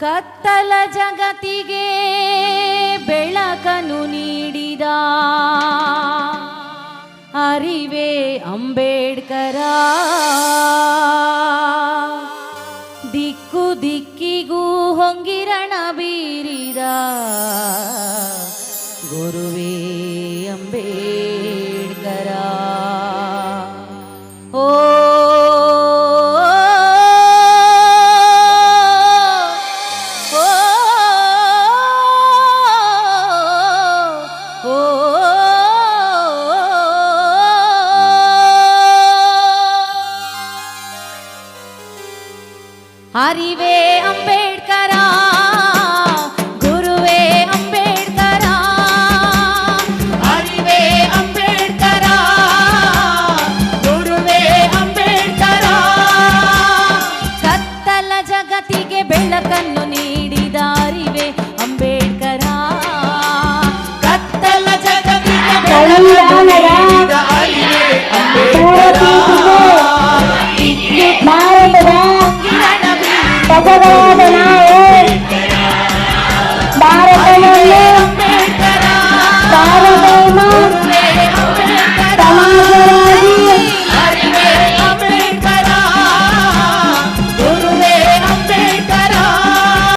ಕತ್ತಲ ಜಗತಿಗೆ ಬೆಳಕನ್ನು ನೀಡಿದ ಅರಿವೇ ಅಂಬೇಡ್ಕರ. ದಿಕ್ಕು ದಿಕ್ಕಿಗೂ ಹೊಂಗಿರಣ ಬೀರಿದ ಗುರುವೇ ಅಂಬೇಡ್ಕರ. ಅರಿವೇ ಅಂಬೇಡ್ಕರ ಗುರುವೇ ಅಂಬೇಡ್ಕರ. ಅರಿವೇ ಅಂಬೇಡ್ಕರ ಗುರುವೇ ಅಂಬೇಡ್ಕರ. ಕತ್ತಲ ಜಗತ್ತಿಗೆ ಬೆಳಕನ್ನು